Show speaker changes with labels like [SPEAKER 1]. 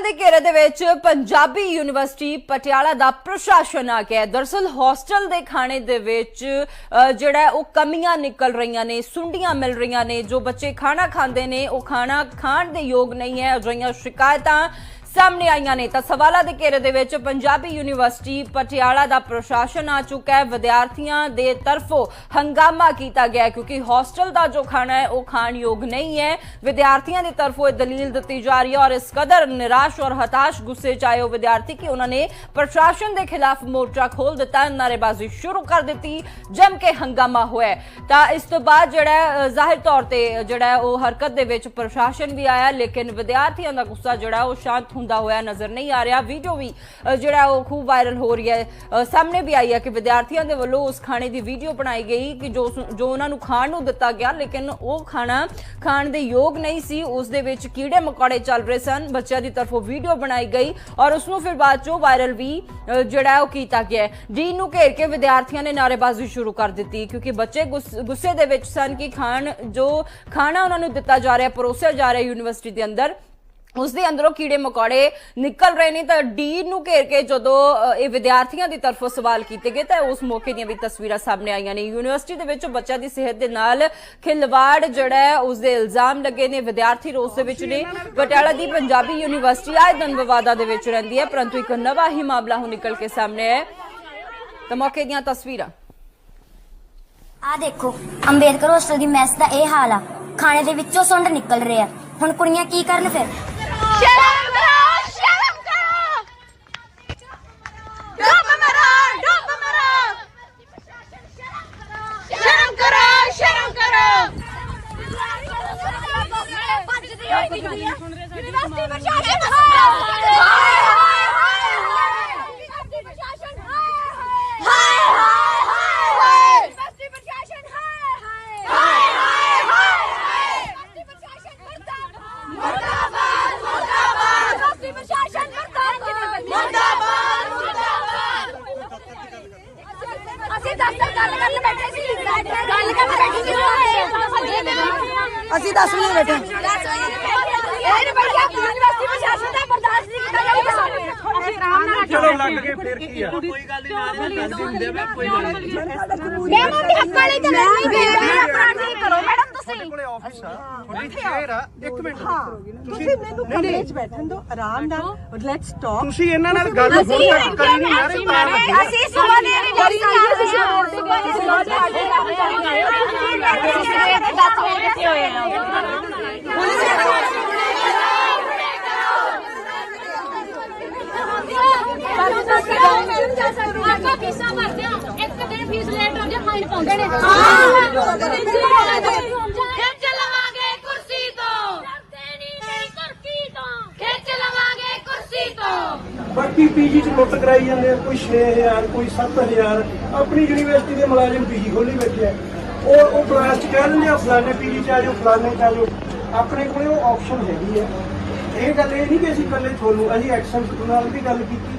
[SPEAKER 1] ਸਵਾਲਾਂ ਦੇ ਘੇਰੇ ਦੇ ਵਿੱਚ ਪੰਜਾਬੀ ਯੂਨੀਵਰਸਿਟੀ ਪਟਿਆਲਾ ਦਾ ਪ੍ਰਸ਼ਾਸਨ ਆ ਗਿਆ ਹੈ। ਦਰਅਸਲ ਹੌਸਟਲ ਦੇ ਖਾਣੇ ਦੇ ਵਿੱਚ ਅ, ਜਿਹੜਾ ਉਹ ਕਮੀਆਂ ਨਿਕਲ ਰਹੀਆਂ ਨੇ ਸੁੰਡੀਆਂ ਮਿਲ ਰਹੀਆਂ ਨੇ ਜੋ ਬੱਚੇ ਖਾਣਾ ਖਾਂਦੇ ਨੇ ਉਹ ਖਾਣਾ ਖਾਣ ਦੇ ਯੋਗ ਨਹੀਂ ਹੈ ਅਜਿਹੀਆਂ ਸ਼ਿਕਾਇਤਾਂ ਸਾਹਮਣੇ ਆਈਆਂ ਨੇ ਤਾਂ ਸਵਾਲਾਂ ਦੇ ਘੇਰੇ ਦੇ ਵਿੱਚ ਪੰਜਾਬੀ ਯੂਨੀਵਰਸਿਟੀ ਪਟਿਆਲਾ ਦਾ ਪ੍ਰਸ਼ਾਸਨ ਆ ਚੁੱਕਾ ਹੈ। ਵਿਦਿਆਰਥੀਆਂ ਦੇ ਤਰਫੋਂ ਹੰਗਾਮਾ ਕੀਤਾ ਗਿਆ ਕਿਉਂਕਿ ਹੌਸਟਲ ਦਾ ਜੋ ਖਾਣਾ ਹੈ, ਉਹ ਖਾਣ ਯੋਗ ਨਹੀਂ ਹੈ। ਵਿਦਿਆਰਥੀਆਂ ਦੀ ਤਰਫੋਂ ਇਹ ਦਲੀਲ ਦਿੱਤੀ ਜਾ ਰਹੀ ਹੈ ਔਰ ਇਸ ਕਦਰ ਨਿਰਾਸ਼ ਔਰ ਹਤਾਸ਼ ਗੁੱਸੇ ਚ ਆਏ ਉਹ ਵਿਦਿਆਰਥੀ ਕਿ ਉਹਨਾਂ ਨੇ ਪ੍ਰਸ਼ਾਸਨ ਦੇ ਖਿਲਾਫ ਮੋਰਚਾ ਖੋਲ ਦਿੱਤਾ ਨਾਰੇਬਾਜ਼ੀ ਸ਼ੁਰੂ ਕਰ ਦਿੱਤੀ, ਜਮ ਕੇ ਹੰਗਾਮਾ ਹੋਇਆ ਤਾਂ ਇਸ ਤੋਂ ਬਾਅਦ ਜਿਹੜਾ ਜ਼ਾਹਿਰ ਤੌਰ ਤੇ ਜਿਹੜਾ ਉਹ ਹਰਕਤ ਦੇ ਵਿੱਚ ਪ੍ਰਸ਼ਾਸਨ ਵੀ ਆਇਆ, ਲੇਕਿਨ ਵਿਦਿਆਰਥੀਆਂ ਦਾ ਗੁੱਸਾ ਜਿਹੜਾ ਉਹ ਸ਼ਾਂਤ ਹੁੰਦਾ ਹੋਇਆ ਨਜ਼ਰ ਨਹੀਂ ਆ ਰਿਹਾ। ਵੀਡੀਓ ਵੀ ਜਿਹੜਾ ਉਹ ਖੂਬ ਵਾਇਰਲ ਹੋ ਰਹੀ ਹੈ। ਸਾਹਮਣੇ ਵੀ ਆਈ ਹੈ ਕਿ ਵਿਦਿਆਰਥੀਆਂ ਦੇ ਵੱਲੋਂ ਉਸ ਖਾਣੇ ਦੀ ਵੀਡੀਓ ਬਣਾਈ ਗਈ ਕਿ ਜੋ ਜੋ ਉਹਨਾਂ ਨੂੰ ਖਾਣ ਨੂੰ ਦਿੱਤਾ ਗਿਆ, ਲੇਕਿਨ ਉਹ ਖਾਣਾ ਖਾਣ ਦੇ ਯੋਗ ਨਹੀਂ ਸੀ। ਉਸ ਦੇ ਵਿੱਚ ਕੀੜੇ ਮਕੌੜੇ ਚੱਲ ਰਹੇ ਸਨ। ਬੱਚਿਆਂ ਦੀ ਤਰਫੋਂ ਵੀਡੀਓ ਬਣਾਈ ਗਈ ਔਰ ਉਸ ਨੂੰ ਫਿਰ ਬਾਅਦ ਚੋਂ ਵਾਇਰਲ ਵੀ ਜਿਹੜਾ ਉਹ ਕੀਤਾ ਗਿਆ ਹੈ। ਡੀਨ ਨੂੰ ਘੇਰ ਕੇ ਵਿਦਿਆਰਥੀਆਂ ਨੇ ਨਾਅਰੇਬਾਜ਼ੀ ਸ਼ੁਰੂ ਕਰ ਦਿੱਤੀ ਕਿਉਂਕਿ ਬੱਚੇ ਗੁੱਸ- ਗੁੱਸੇ ਦੇ ਵਿੱਚ ਸਨ ਕਿ ਖਾਣ, ਜੋ ਖਾਣਾ ਉਹਨਾਂ ਨੂੰ ਦਿੱਤਾ ਜਾ ਰਿਹਾ, ਪਰੋਸਿਆ ਜਾ ਰਿਹਾ ਯੂਨੀਵਰਸਿਟੀ ਦੇ ਅੰਦਰ ਉਸ ਦੇ ਅੰਦਰੋਂ ਕੀੜੇ ਮਕੌੜੇ ਨਿਕਲ ਰਹੇ ਨੇ ਤਾਂ ਡੀ ਨੂੰ ਘੇਰ ਕੇ ਜਦੋਂ ਇਹ ਵਿਦਿਆਰਥੀਆਂ ਦੀ ਤਰਫੋਂ ਸਵਾਲ ਕੀਤੇ ਗਏ ਤਾਂ ਉਸ ਮੌਕੇ ਦੀਆਂ ਵੀ ਤਸਵੀਰਾਂ ਸਾਹਮਣੇ ਆਈਆਂ ਨੇ। ਯੂਨੀਵਰਸਿਟੀ ਦੇ ਵਿੱਚ ਬੱਚਿਆਂ ਦੀ ਸਿਹਤ ਦੇ ਨਾਲ ਖਿਲਵਾੜ ਜਿਹੜਾ ਹੈ, ਉਸ ਦੇ ਇਲਜ਼ਾਮ ਲੱਗੇ ਨੇ। ਵਿਦਿਆਰਥੀ ਰੋਸ ਦੇ ਵਿੱਚ ਨੇ। ਪਟਿਆਲਾ ਦੀ ਪੰਜਾਬੀ ਯੂਨੀਵਰਸਿਟੀ ਆਏ ਦਿਨ ਵਿਵਾਦਾਂ ਦੇ ਵਿੱਚ ਰਹਿੰਦੀ ਹੈ, ਪਰੰਤੂ ਇੱਕ ਨਵਾਂ ਹੀ ਮਾਮਲਾ ਹੁਣ ਨਿਕਲ ਕੇ ਸਾਹਮਣੇ ਆਇਆ ਹੈ। ਤਾਂ ਮੌਕੇ ਦੀਆਂ ਤਸਵੀਰਾਂ।
[SPEAKER 2] ਆ ਦੇਖੋ ਅੰਬੇਦਕਰ ਹੋਸਟਲ ਦੀ ਮੈਸ ਦਾ ਇਹ ਹਾਲ ਆ। ਖਾਣੇ ਦੇ ਵਿੱਚੋਂ ਸੁੰਡ ਨਿਕਲ ਰਿਹਾ ਹੁਣ ਕੁੜੀਆਂ ਕੀ ਕਰਨ ਫਿਰ?
[SPEAKER 3] ਸ਼ਰਮ ਕਰੋ ਸ਼ਰਮ ਕਰੋ। ਡੁੱਬ ਮਰੋ ਡੁੱਬ ਮਰੋ ਸ਼ਰਮ ਕਰੋ। ਸ਼ਰਮ ਕਰੋ। ਯੂਨੀਵਰਸਿਟੀ ਪ੍ਰਸ਼ਾਸਨ ਹਾਏ ਹਾਏ ਹਾਏ ਯੂਨੀਵਰਸਿਟੀ ਪ੍ਰਸ਼ਾਸਨ ਹਾਏ ਹਾਏ ਹਾਏ ਹਾਏ ਯੂਨੀਵਰਸਿਟੀ ਪ੍ਰਸ਼ਾਸਨ ਹਾਏ ਹਾਏ ਹਾਏ ਹਾਏ ਯੂਨੀਵਰਸਿਟੀ ਪ੍ਰਸ਼ਾਸਨ ਮੁਰਦਾਬਾਦ ਮੁਰਦਾਬਾਦ ਯੂਨੀਵਰਸਿਟੀ ਪ੍ਰਸ਼ਾਸਨ ਮੁਰਦਾਬਾਦ ਮੁਰਦਾਬਾਦ ਮੁਰਦਾਬਾਦ ਅਸੀਂ ਦਫ਼ਤਰ ਗੱਲ ਕਰਨ ਬੈਠੇ ਸੀ ਗੱਲ ਕਰਨ ਬੈਠੇ ਸੀ
[SPEAKER 4] ਅਸੀਂ 10 ਵਜੇ ਬੈਠੇ
[SPEAKER 3] ਇਹ ਨਹੀਂ ਬੈਠਿਆ ਯੂਨੀਵਰਸਿਟੀ ਪ੍ਰਸ਼ਾਸਨ ਦਾ ਬਰਦਾਸ਼ਤ ਨਹੀਂ ਕੀਤਾ ਜਾਊਗਾ ਸਾਨੂੰ ਅਸੀਂ ਆਰਾਮ ਨਾਲ
[SPEAKER 5] ਚਲੋ ਲੱਗ ਕੇ ਫਿਰ ਕੀ ਆ? ਕੋਈ ਗੱਲ ਨਹੀਂ ਨਾਲ ਦੱਸ ਦਿੰਦੇ ਮੈਂ ਕੋਈ ਗੱਲ ਨਹੀਂ
[SPEAKER 3] ਮੈਡਮ ਦੀ ਹੱਕ ਵਾਲੀ ਤਾਂ ਨਹੀਂ ਬੇਬੇ ਆਪਣਾ ਠੀਕ ਕਰੋ ਮੈਡਮ ਤੁਸੀਂ
[SPEAKER 5] ਕੋਲੇ ਆਫਿਸ ਆ ਤੁਹਾਡੀ ਚੇਅਰ ਆ ਇੱਕ ਮਿੰਟ
[SPEAKER 4] ਤੁਸੀਂ ਮੈਨੂੰ ਕਮਰੇ 'ਚ ਬੈਠਣ ਦਿਓ ਆਰਾਮ ਨਾਲ। ਲੈਟਸ ਟਾਕ
[SPEAKER 5] ਤੁਸੀਂ ਇਹਨਾਂ ਨਾਲ ਗੱਲ ਹੁਣ ਤੱਕ ਕਰੀ ਨਹੀਂ ਯਾਰ ਇਹ ਤਾਂ ਲੱਗੇ
[SPEAKER 3] ਅਸੀਂ ਸੁਬਾ ਦੇ ਵੀ ਜਾਰੀ ਕਰ ਸੀ ਸੁਬਾ ਦੇ ਸੁਬਾ ਦੇ ਸਾਡੇ ਨਾਲ ਜਾਰੀ ਕਰ 10 ਵਜੇ ਕਿੱਥੇ ਹੋਏ ਆ ਆਪਾਂ ਫੀਸਾਂ ਭਰਦੇ ਹਾਂ। ਇੱਕ ਦਿਨ ਫੀਸ ਲੇਟ ਹੋ ਜਾ ਫਾਈਨ ਪਾਉਂਦੇ ਨੇ। ਖਿੱਚ ਲਵਾਂਗੇ ਕੁਰਸੀ ਤੋਂ। ਡਰਦੇ ਨਹੀਂ ਨਹੀਂ ਕੁਰਸੀ ਤੋਂ। ਖਿੱਚ ਲਵਾਂਗੇ ਕੁਰਸੀ ਤੋਂ।
[SPEAKER 5] ਬਾਕੀ ਪੀਜੀ ਚ ਲੁੱਟ ਕਰਾਈ ਜਾਂਦੇ ਆ ਕੋਈ 6000 ਕੋਈ 7000 ਆਪਣੀ ਯੂਨੀਵਰਸਿਟੀ ਦੇ ਮੁਲਾਜ਼ਮ ਪੀਜੀ ਖੋਲੀ ਬੈਠੇ ਆ। ਉਹ ਉਹ ਕਲਾਸ ਚ ਕਹਿ ਦਿੰਦੇ ਆ ਫਲਾਣੇ ਪੀਜੀ ਚ ਆ ਜਾਓ ਫਲਾਣੇ ਚ ਆ ਜਾਓ। ਆਪਣੇ ਕੋਲੇ ਉਹ ਆਪਸ਼ਨ ਹੈਗੀ ਹੈ ਇਹ ਗੱਲ ਇਹ ਨਹੀਂ ਕਿ ਅਸੀਂ ਇਕੱਲੇ ਤੁਹਾਨੂੰ ਅਸੀਂ ਐਕਸ਼ਨ ਨਾਲ ਵੀ ਗੱਲ ਕੀਤੀ।